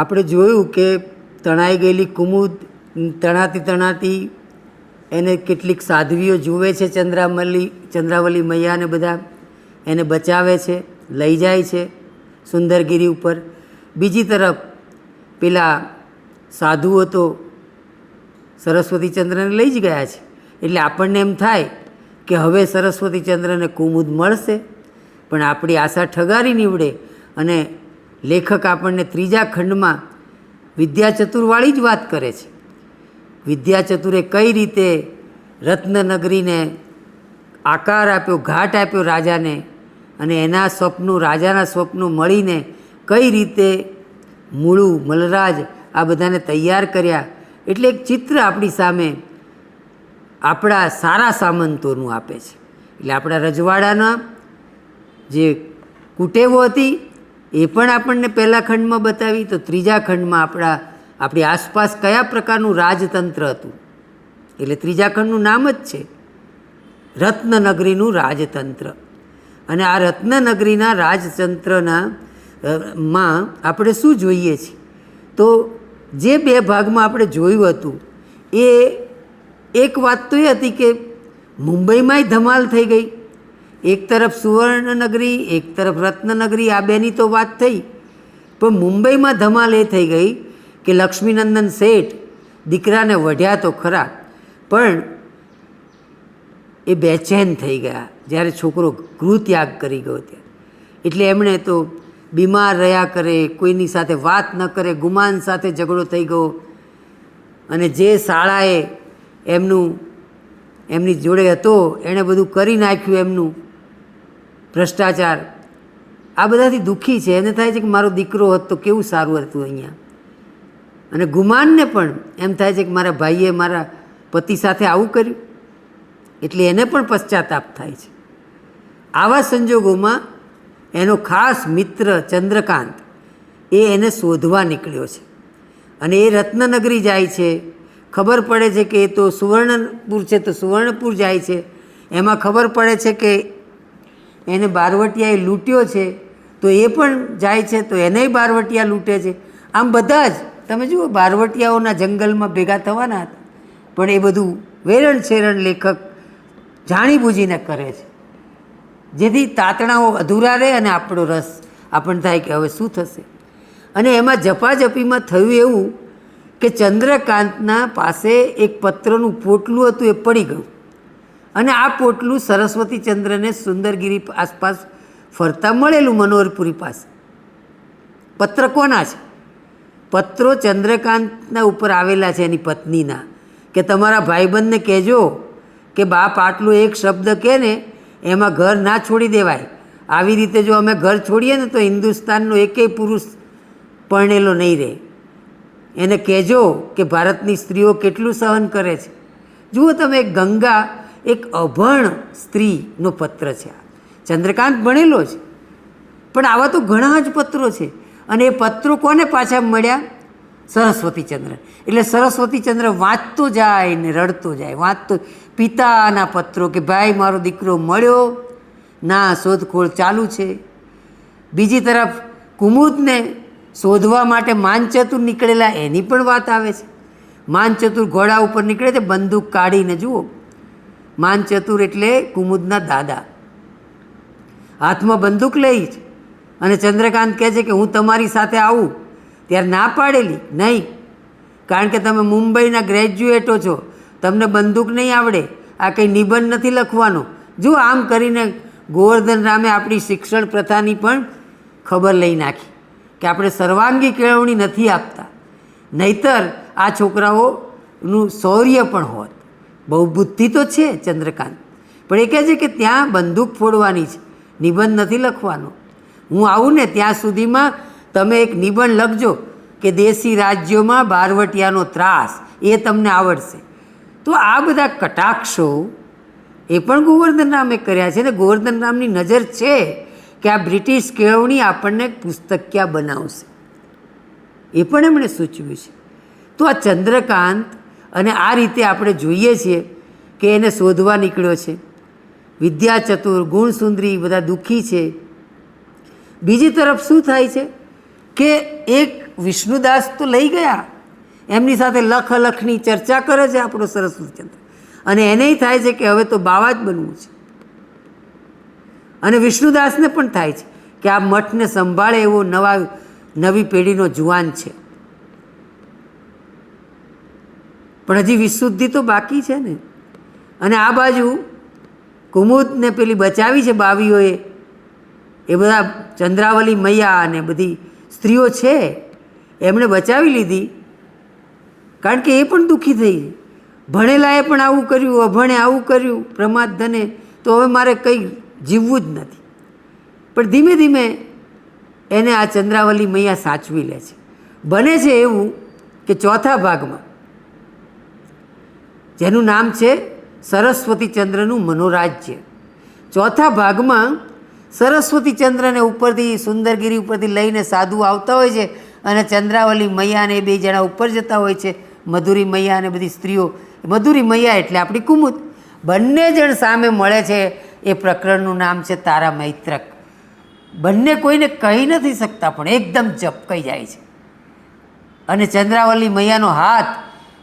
આપણે જોયું કે તણાઈ ગયેલી કુમુદ તણાતી તણાતી, એને કેટલીક સાધ્વીઓ જુએ છે ચંદ્રામલી, ચંદ્રાવલી મૈયાને બધા. એને બચાવે છે, લઈ જાય છે સુંદરગીરી ઉપર. બીજી તરફ પેલા સાધુઓ તો સરસ્વતી ચંદ્રને લઈ જ ગયા છે. એટલે આપણને એમ થાય કે હવે સરસ્વતી ચંદ્રને કુમુદ મળશે, પણ આપણી આશા ઠગારી નીવડે અને લેખક આપણને ત્રીજા ખંડમાં વિદ્યા ચતુરવાળી જ વાત કરે છે. વિદ્યા ચતુરે કઈ રીતે રત્નનગરીને આકાર આપ્યો, ઘાટ આપ્યો રાજાને અને એના સ્વપ્નું, રાજાના સ્વપ્નું મળીને કઈ રીતે મૂળું, મલરાજ આ બધાને તૈયાર કર્યા એટલે એક ચિત્ર આપણી સામે આપણા સારા સામંતોનું આપે છે. એટલે આપણા રજવાડાના જે કુટેવો હતી એ પણ આપણને પહેલા ખંડમાં બતાવી, તો ત્રીજા ખંડમાં આપણા, આપણી આસપાસ કયા પ્રકારનું રાજતંત્ર હતું? એટલે ત્રીજા ખંડનું નામ જ છે, રત્નનગરીનું રાજતંત્ર. અને આ રત્નનગરીના રાજતંત્રના માં આપણે શું જોઈએ છીએ? તો જે બે ભાગમાં આપણે જોયું હતું, એ એક વાત તો એ હતી કે મુંબઈમાંય ધમાલ થઈ ગઈ. એક તરફ સુવર્ણનગરી, એક તરફ રત્નનગરી, આ બેની તો વાત થઈ. પણ મુંબઈમાં ધમાલ એ થઈ ગઈ કે લક્ષ્મીનંદન શેઠ દીકરાને વઢ્યા તો ખરા, પણ એ બેચેન થઈ ગયા જ્યારે છોકરો ગૃહત્યાગ કરી ગયો ત્યારે એટલે એમણે તો બીમાર રહ્યા કરે, કોઈની સાથે વાત ન કરે, ગુમાન સાથે ઝઘડો થઈ ગયો. અને જે શાળાએ એમનું, એમની જોડે હતો, એણે બધું કરી નાખ્યું એમનું. ભ્રષ્ટાચાર, આ બધાથી દુઃખી છે. એને થાય છે કે મારો દીકરો હતો કેવું સારું હતું અહીંયા? અને ગુમાનને પણ એમ થાય છે કે મારા ભાઈએ મારા પતિ સાથે આવું કર્યું. એટલે એને પણ પશ્ચાતાપ થાય છે. આવા સંજોગોમાં એનો ખાસ મિત્ર ચંદ્રકાંત એ એને શોધવા નીકળ્યો છે. અને એ રત્નનગરી જાય છે. ખબર પડે છે કે એ તો સુવર્ણપુર છે, તો સુવર્ણપુર જાય છે. એમાં ખબર પડે છે કે એને બારવટિયાએ લૂંટ્યો છે, તો એ પણ જાય છે, તો એનેય બારવટિયા લૂંટે છે. આમ બધા જ, તમે જુઓ, બારવટિયાઓના જંગલમાં ભેગા થવાના હતા. પણ એ બધું વેરણ છેરણ લેખક જાણીબૂજીને કરે છે. જેથી તાતણાઓ અધૂરા રહે અને આપણો રસ આપણને થાય કે હવે શું થશે. અને એમાં જપાજપીમાં થયું એવું કે ચંદ્રકાંતના પાસે એક પત્રનું પોટલું હતું, એ પડી ગયું. અને આ પોટલું સરસ્વતી ચંદ્રને સુંદરગીરી આસપાસ ફરતા મળેલું મનોહરપુરી પાસે. પત્ર કોના છે? પત્રો ચંદ્રકાંતના ઉપર આવેલા છે એની પત્નીના. કે તમારા ભાઈબંધને કહેજો કે બાપ આટલું એક શબ્દ કહે ને એમાં ઘર ના છોડી દેવાય. આવી રીતે જો અમે ઘર છોડીએ ને તો હિન્દુસ્તાનનો એકેય પુરુષ પરણેલો નહીં રહે. એને કહેજો કે ભારતની સ્ત્રીઓ કેટલું સહન કરે છે. જુઓ તમે ગંગા એક અભણ સ્ત્રીનો પત્ર છે આ. ચંદ્રકાંત ભણેલો છે. પણ આવા તો ઘણા જ પત્રો છે. અને એ પત્રો કોને પાછા મળ્યા? સરસ્વતીચંદ્ર એટલે સરસ્વતીચંદ્ર વાંચતો જાય ને રડતો જાય. વાંચતો પિતાના પત્રો કે ભાઈ, મારો દીકરો મળ્યો. ના, શોધખોળ ચાલુ છે. બીજી તરફ કુમુદને શોધવા માટે માનચતુર નીકળેલા એની પણ વાત આવે છે. માનચતુર ઘોડા ઉપર નીકળે છે. બંદૂક કાઢીને જુઓ. માનચતુર એટલે કુમુદના દાદા. હાથમાં બંદૂક લઈ જ અને ચંદ્રકાંત કહે છે કે હું તમારી સાથે આવું. ત્યારે ના પાડેલી, નહીં. કારણ કે તમે મુંબઈના ગ્રેજ્યુએટો છો. તમને બંદૂક નહીં આવડે. આ કંઈ નિબંધ નથી લખવાનો. જો આમ કરીને ગોવર્ધન રામે આપણી શિક્ષણ પ્રથાની પણ ખબર લઈ નાખી કે આપણે સર્વાંગી કેળવણી નથી આપતા. નહીતર આ છોકરાઓનું શૌર્ય પણ હોત. બહુ બુદ્ધિ તો છે ચંદ્રકાંત. પણ એ કહે છે કે ત્યાં બંદૂક ફોડવાની છે. નિબંધ નથી લખવાનો. હું આવું ને ત્યાં સુધીમાં તમે એક નિબંધ લખજો કે દેશી રાજ્યોમાં બારવટિયાનો ત્રાસ એ તમને આવડશે. તો આ બધા કટાક્ષો એ પણ ગોવર્ધન રામે કર્યા છે ને ગોવર્ધન રામની નજર છે કે આ બ્રિટિશ કેળવણી આપણને પુસ્તકિયા બનાવશે. એ પણ એમણે સૂચવ્યું છે. તો આ ચંદ્રકાંત અને આ રીતે આપણે જોઈએ છીએ કે એને શોધવા નીકળ્યો છે. વિદ્યા ચતુર ગુણસુંદરી બધા દુઃખી છે. બીજી તરફ શું થાય છે કે એક વિષ્ણુદાસ તો લઈ ગયા. એમની સાથે લખ અલખની ચર્ચા કરે છે આપણો સરસ્વતીચંદ્ર અને એને થાય છે કે હવે તો બાવા જ બનવું છે. અને વિષ્ણુદાસને પણ થાય છે કે આ મઠને સંભાળે એવો નવા, નવી પેઢીનો જુવાન છે. પણ હજી વિશુદ્ધિ તો બાકી છે ને. અને આ બાજુ કુમુદને પેલી બચાવી છે બાવીઓએ. એ બધા ચંદ્રાવલી મૈયા અને બધી સ્ત્રીઓ છે, એમણે બચાવી લીધી. કારણ કે એ પણ દુઃખી થઈ ભણેલાએ પણ આવું કર્યું, અભણે આવું કર્યું, પ્રમાદ ધને, તો હવે મારે કંઈ જીવવું જ નથી. પણ ધીમે ધીમે એને આ ચંદ્રાવલી મૈયા સાચવી લે છે. બને છે એવું કે ચોથા ભાગમાં જેનું નામ છે સરસ્વતી ચંદ્રનું મનોરાજ્ય. ચોથા ભાગમાં સરસ્વતી ચંદ્રને ઉપરથી, સુંદરગીરી ઉપરથી લઈને સાધુ આવતા હોય છે અને ચંદ્રાવલી મૈયાને એ બે જણા ઉપર જતા હોય છે. મધુરી મૈયા અને બધી સ્ત્રીઓ. મધુરી મૈયા એટલે આપણી કુમુદ. બંને જણ સામે મળે છે. એ પ્રકરણનું નામ છે તારા મૈત્રક. બંને કોઈને કહી નથી શકતા, પણ એકદમ ઝપકાઈ જાય છે. અને ચંદ્રાવલી મૈયાનો હાથ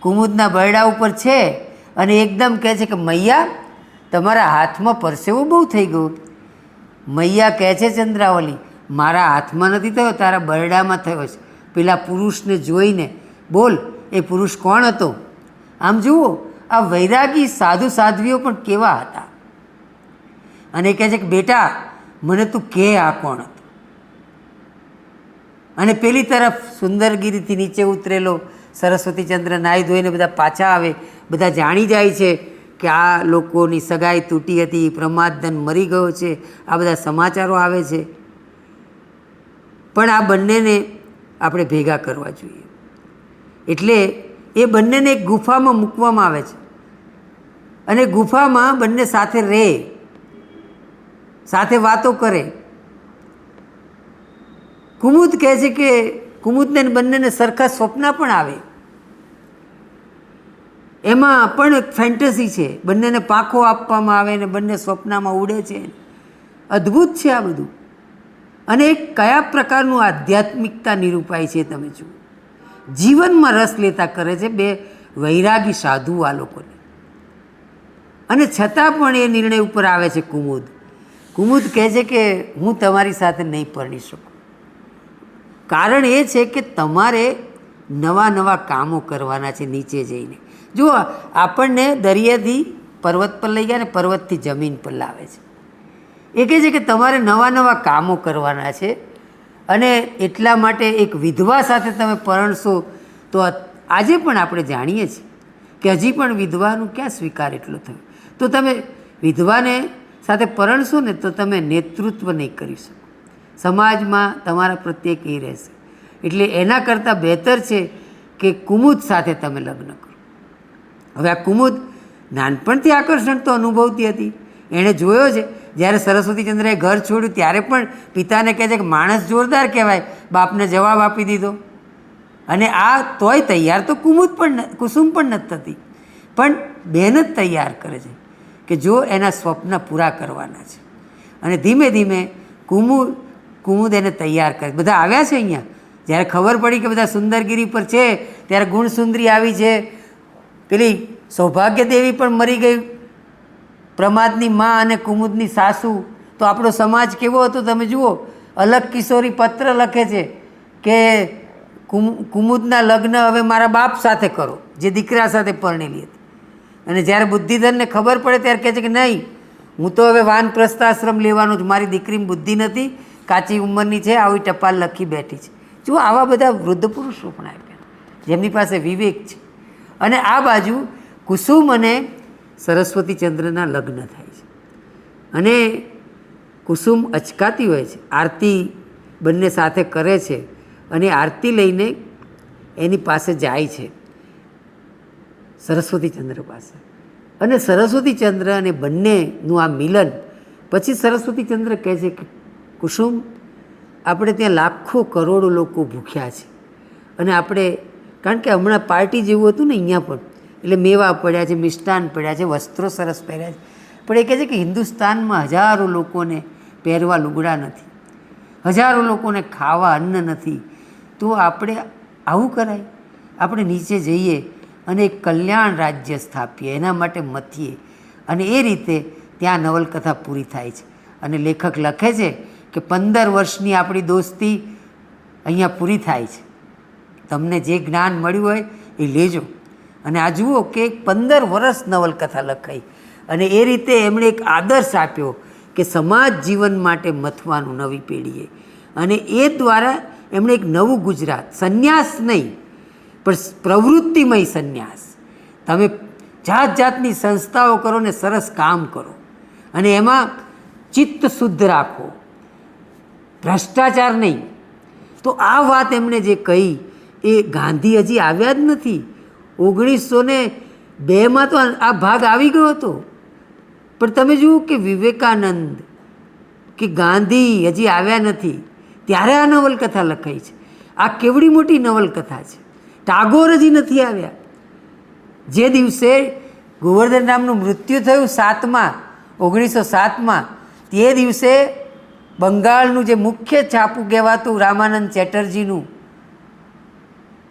કુમુદના બરડા ઉપર છે અને એકદમ કહે છે કે, મૈયા, તમારા હાથમાં પરસેવો બહુ થઈ ગયો. મૈયા કહે છે, ચંદ્રાવલી, મારા હાથમાં નથી થયો, તારા બરડામાં થયો છે. પેલા પુરુષને જોઈને, બોલ, એ પુરુષ કોણ હતો? આમ જુઓ, આ વૈરાગી સાધુ સાધ્વીઓ પણ કેવા હતા? અને કહે છે કે, બેટા, મને તું કે આ કોણ હતું? અને પેલી તરફ સુંદરગીરીથી નીચે ઉતરેલો સરસ્વતીચંદ્ર નાહી ધોઈને બધા પાછા આવે, બધા જાણી જાય છે કે આ લોકોની સગાઈ તૂટી હતી, પ્રમાદધન મરી ગયો છે, આ બધા સમાચારો આવે છે. પણ આ બંનેને આપણે ભેગા કરવા જોઈએ. એટલે એ બંનેને એક ગુફામાં મૂકવામાં આવે છે. અને ગુફામાં બંને સાથે રહે, સાથે વાતો કરે. કુમુદ કહે છે કે કુમુદને બંનેને સરખા સ્વપ્ન પણ આવે. એમાં પણ એક ફેન્ટસી છે. બંનેને પાંખો આપવામાં આવે ને બંને સ્વપ્નમાં ઉડે છે. અદ્ભુત છે આ બધું. અને એક કયા પ્રકારનું આધ્યાત્મિકતા નિરૂપાય છે તમે જુઓ. જીવનમાં રસ લેતા કરે છે બે વૈરાગી સાધુ આ લોકોને. અને છતાં પણ એ નિર્ણય ઉપર આવે છે કુમુદ. કુમુદ કહે છે કે હું તમારી સાથે નહીં પરણી શકું. કારણ એ છે કે તમારે નવા નવા કામો કરવાના છે નીચે જઈને. જુઓ, આપણને દરિયાથી પર્વત પર લઈ ગયા ને પર્વતથી જમીન પર લાવે છે. એ કહે છે કે તમારે નવા નવા કામો કરવાના છે અને એટલા માટે એક વિધવા સાથે તમે પરણશો તો આજે પણ આપણે જાણીએ છીએ કે હજી પણ વિધવાનું ક્યાં સ્વીકાર એટલો થયો? તો તમે વિધવાને સાથે પરણશો ને તો તમે નેતૃત્વ નહીં કરી શકો. સમાજમાં તમારા પ્રત્યેક એ રહેશે? એટલે એના કરતાં બહેતર છે કે કુમુદ સાથે તમે લગ્ન કરો. હવે આ કુમુદ નાનપણથી આકર્ષણ તો અનુભવતી હતી. એણે જોયો છે, જ્યારે સરસ્વતીચંદ્રએ ઘર છોડ્યું, ત્યારે પણ પિતાને કહે છે કે માણસ જોરદાર કહેવાય. બાપને જવાબ આપી દીધો. અને આ તોય તૈયાર તો કુમુદ પણ કુસુમ પણ નથી થતી. પણ બહેન જ તૈયાર કરે છે કે જો એના સ્વપ્ન પૂરા કરવાના છે. અને ધીમે ધીમે કુમુદ કુમુદ એને તૈયાર કરે. બધા આવ્યા છે અહીંયા? જ્યારે ખબર પડી કે બધા સુંદરગીરી પર છે, ત્યારે ગુણસુંદરી આવી છે. પેલી સૌભાગ્ય દેવી પણ મરી ગઈ. પ્રમાદની મા અને કુમુદની સાસુ. તો આપણો સમાજ કેવો હતો તમે જુઓ. અલગ કિશોરી પત્ર લખે છે કે કુમ, કુમુદના લગ્ન હવે મારા બાપ સાથે કરો, જે દીકરા સાથે પરણેલી હતી અને જ્યારે બુદ્ધિધનને ખબર પડે ત્યારે કહે છે કે નહીં, હું તો હવે વાનપ્રસ્થ આશ્રમ લેવાનો જ, મારી દીકરી બુદ્ધિ નથી. કાચી ઉંમરની છે, આવી ટપાલ લખી બેઠી છે. જો આવા બધા વૃદ્ધ પુરુષો પણ આપ્યા. જેમની પાસે વિવેક છે. અને આ બાજુ કુસુમ અને સરસ્વતીચંદ્રના લગ્ન થાય છે. અને કુસુમ અચકાતી હોય છે. આરતી બંને સાથે કરે છે અને આરતી લઈને એની પાસે જાય છે સરસ્વતીચંદ્ર પાસે. અને સરસ્વતીચંદ્ર અને બંનેનું આ મિલન, પછી સરસ્વતીચંદ્ર કહે છે કે કુસુમ, આપણે ત્યાં લાખો કરોડો લોકો ભૂખ્યા છે. અને આપણે, કારણ કે હમણાં પાર્ટી જેવું હતું ને અહીંયા પણ, એટલે મેવા પડ્યા છે, મિષ્ટાન પડ્યા છે, વસ્ત્રો સરસ પહેર્યા છે. પણ એ કહે છે કે હિન્દુસ્તાનમાં હજારો લોકોને પહેરવા લુગડા નથી. હજારો લોકોને ખાવા અન્ન નથી. તો આપણે આવું કરાય? આપણે નીચે જઈએ અને એક કલ્યાણ રાજ્ય સ્થાપીએ, એના માટે મથીએ. અને એ રીતે ત્યાં નવલકથા પૂરી થાય છે. અને લેખક લખે છે કે પંદર વર્ષની આપણી દોસ્તી અહીંયા પૂરી થાય છે. તમને જે જ્ઞાન મળ્યું હોય એ લેજો. અને આ જુઓ કે પંદર વર્ષ નવલકથા લખાઈ અને એ રીતે એમણે એક આદર્શ આપ્યો કે સમાજ જીવન માટે મથવાનું નવી પેઢીએ. અને એ દ્વારા એમણે એક નવું ગુજરાત, સંન્યાસ નહીં, પણ પ્રવૃત્તિમય સંન્યાસ. તમે જાત જાતની સંસ્થાઓ કરો ને સરસ કામ કરો. અને એમાં ચિત્ત શુદ્ધ રાખો. ભ્રષ્ટાચાર નહીં. તો આ વાત એમણે જે કહી, એ ગાંધી હજી આવ્યા જ નથી. ઓગણીસો ને બેમાં તો આ ભાગ આવી ગયો હતો. પણ તમે જુઓ કે વિવેકાનંદ, કે ગાંધી હજી આવ્યા નથી. ત્યારે આ નવલકથા લખાઈ છે. આ કેવડી મોટી નવલકથા છે. ટાગોર હજી નથી આવ્યા. જે દિવસે ગોવર્ધન રામનું મૃત્યુ થયું સાતમાં, ઓગણીસો સાતમાં, તે દિવસે બંગાળનું જે મુખ્ય છાપું કહેવાતું રામાનંદ ચેટર્જીનું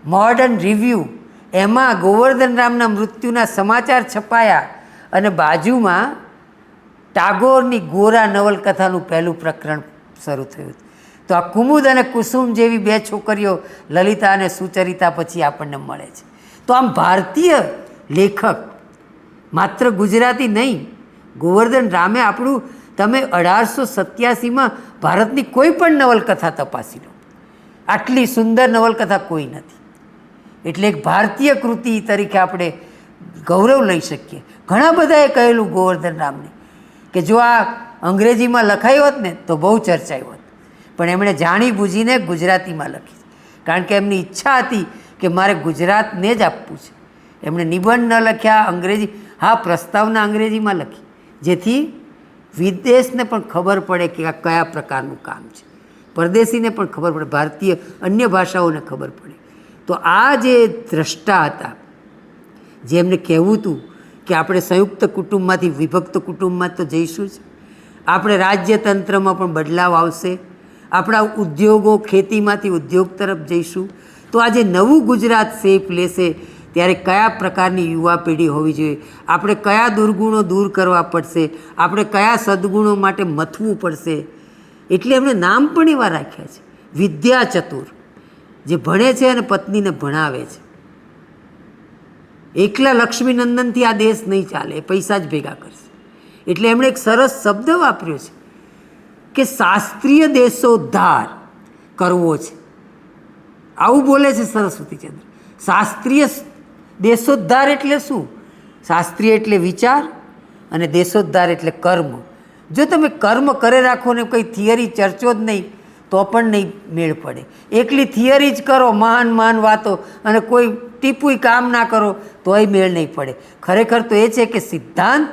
મોર્ડન રિવ્યૂ એમાં ગોવર્ધન રામના મૃત્યુના સમાચાર છપાયા અને બાજુમાં ટાગોરની ગોરા નવલકથાનું પહેલું પ્રકરણ શરૂ થયું. તો આ કુમુદ અને કુસુમ જેવી બે છોકરીઓ લલિતા અને સુચરિતા પછી આપણને મળે છે. તો આમ ભારતીય લેખક માત્ર ગુજરાતી નહીં, ગોવર્ધન રામે આપણું તમે અઢારસો સત્યાસીમાં ભારતની કોઈ પણ નવલકથા તપાસી લો. આટલી સુંદર નવલકથા કોઈ નથી. એટલે એક ભારતીય કૃતિ તરીકે આપણે ગૌરવ લઈ શકીએ. ઘણા બધાએ કહેલું ગોવર્ધન રામને કે જો આ અંગ્રેજીમાં લખાયું હોત ને તો બહુ ચર્ચાયું હોત. પણ એમણે જાણી બૂજીને ગુજરાતીમાં લખી. કારણ કે એમની ઈચ્છા હતી કે મારે ગુજરાતને જ આપવું છે. એમણે નિબંધ ન લખ્યા, અંગ્રેજી હા, પ્રસ્તાવના અંગ્રેજીમાં લખી. જેથી વિદેશને પણ ખબર પડે કે આ કયા પ્રકારનું કામ છે. પરદેશીને પણ ખબર પડે, ભારતીય અન્ય ભાષાઓને ખબર પડે. તો આ જે દ્રષ્ટા હતા જેમને કહેવું હતું કે આપણે સંયુક્ત કુટુંબમાંથી વિભક્ત કુટુંબમાં તો જઈશું જ. આપણે રાજ્યતંત્રમાં પણ બદલાવ આવશે. આપણા ઉદ્યોગો ખેતીમાંથી ઉદ્યોગ તરફ જઈશું. તો આ જે નવું ગુજરાત શેપ લેશે. ત્યારે કયા પ્રકારની યુવા પેઢી હોવી જોઈએ? આપણે કયા દુર્ગુણો દૂર કરવા પડશે? આપણે કયા સદગુણો માટે મથવું પડશે? એટલે એમણે નામ પણ એવા રાખ્યા છે. વિદ્યા ચતુર, જે ભણે છે અને પત્નીને ભણાવે છે. એકલા લક્ષ્મીનંદનથી આ દેશ નહીં ચાલે પૈસા જ ભેગા કરશે. એટલે એમણે એક સરસ શબ્દ વાપર્યો છે કે શાસ્ત્રીય દેશોદ્ધાર કરવો છે. આવું બોલે છે સરસ્વતીચંદ્ર. શાસ્ત્રીય દેશોદ્ધાર એટલે શું? શાસ્ત્રીય એટલે વિચાર અને દેશોદ્ધાર એટલે કર્મ. જો તમે કર્મ કરે રાખો ને કોઈ થિયરી ચર્ચો જ નહીં, તો પણ નહીં મેળ પડે. એકલી થિયરી જ કરો, મહાન મહાન વાતો અને કોઈ ટીપુય કામ ના કરો, તોય મેળ નહીં પડે. ખરેખર તો એ છે કે સિદ્ધાંત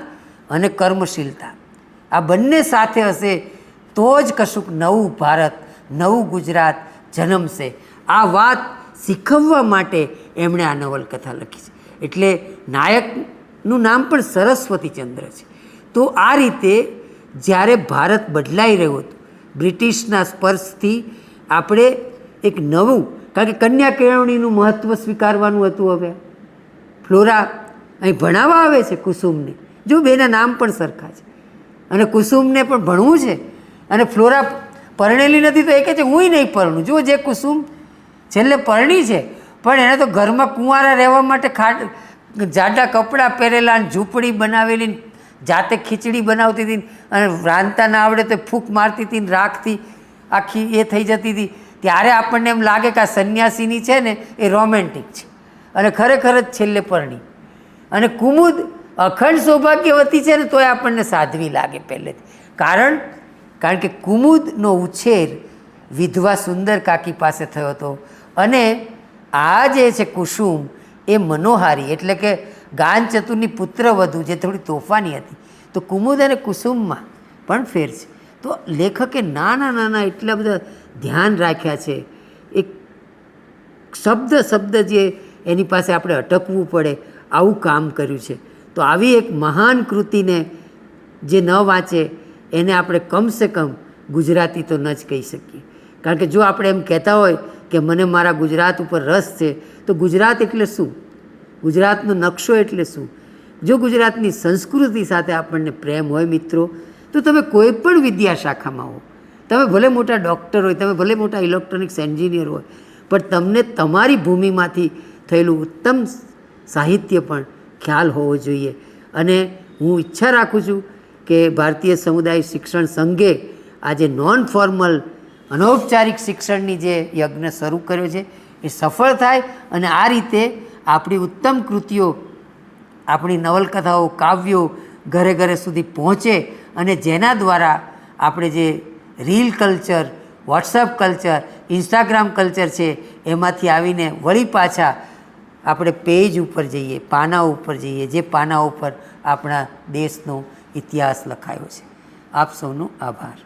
અને કર્મશીલતા. આ બંને સાથે હશે તો જ કશુંક નવું ભારત, નવું ગુજરાત જન્મશે. આ વાત શીખવવા માટે એમણે આ નવલકથા લખી છે. એટલે નાયકનું નામ પણ સરસ્વતીચંદ્ર છે. તો આ રીતે જ્યારે ભારત બદલાઈ રહ્યું હતું, બ્રિટિશના સ્પર્શથી આપણે એક નવું, કારણ કે કન્યા કેળવણીનું મહત્ત્વ સ્વીકારવાનું હતું હવે. ફ્લોરા અહીં ભણાવવા આવે છે કુસુમને. જો બેના નામ પણ સરખા છે. અને કુસુમને પણ ભણવું છે. અને ફ્લોરા પરણેલી નથી તો એ કહે છે હુંય નહીં પરણું. જો જે કુસુમ છેલ્લે પરણી છે. પણ એને તો ઘરમાં કુંવારા રહેવા માટે ખાટ જાડા કપડાં પહેરેલા અને ઝૂંપડી બનાવેલી જાતે ખીચડી બનાવતી હતી અને રાંધતા ના આવડે તો ફૂંક મારતી હતી ને રાખતી, આખી એ થઈ જતી હતી. ત્યારે આપણને એમ લાગે કે આ સંન્યાસીની છે ને એ રોમેન્ટિક છે. અને ખરેખર જ છેલ્લે પરણી. અને કુમુદ અખંડ સૌભાગ્યવતી છે ને તોય આપણને સાધવી લાગે પહેલેથી. કારણ કારણ કે કુમુદનો ઉછેર વિધવા સુંદર કાકી પાસે થયો હતો. અને આ જે છે કુસુમ એ મનોહારી, એટલે કે ગાન ચતુરની પુત્રવધુ જે થોડી તોફાની હતી. તો કુમુદ અને કુસુમમાં પણ ફેર છે. તો લેખકે નાના નાના એટલા બધા ધ્યાન રાખ્યા છે. એક શબ્દ શબ્દ જે એની પાસે આપણે અટકવું પડે, આવું કામ કર્યું છે. તો આવી એક મહાન કૃતિને જે ન વાંચે, એને આપણે કમસે કમ ગુજરાતી તો ન જ કહી શકીએ. કારણ કે જો આપણે એમ કહેતા હોય કે મને મારા ગુજરાત ઉપર રસ છે, તો ગુજરાત એટલે શું? ગુજરાતનો નકશો એટલે શું? જો ગુજરાતની સંસ્કૃતિ સાથે આપણને પ્રેમ હોય મિત્રો, તો તમે કોઈ પણ વિદ્યા શાખામાં હો, તમે ભલે મોટા ડૉક્ટર હોય, તમે ભલે મોટા ઇલેક્ટ્રોનિક્સ એન્જિનિયર હોય, પણ તમને તમારી ભૂમિમાંથી થયેલું ઉત્તમ સાહિત્ય પણ ખ્યાલ હોવો જોઈએ. અને હું ઈચ્છા રાખું છું કે ભારતીય સમુદાય શિક્ષણ સંઘે આજે નોન ફોર્મલ અનૌપચારિક શિક્ષણની જે યજ્ઞ શરૂ કર્યો છે, એ સફળ થાય અને આ રીતે આપણી ઉત્તમ કૃતિઓ, આપણી નવલકથાઓ, કાવ્યો ઘરે ઘરે સુધી પહોંચે અને જેના દ્વારા આપણે જે reel culture WhatsApp culture, Instagram culture છે, એમાંથી આવીને વળી પાછા આપણે પેજ ઉપર જઈએ, પાના ઉપર જઈએ, જે પાના ઉપર આપણા દેશનો ઇતિહાસ લખાયો છે. આપ સૌનો આભાર.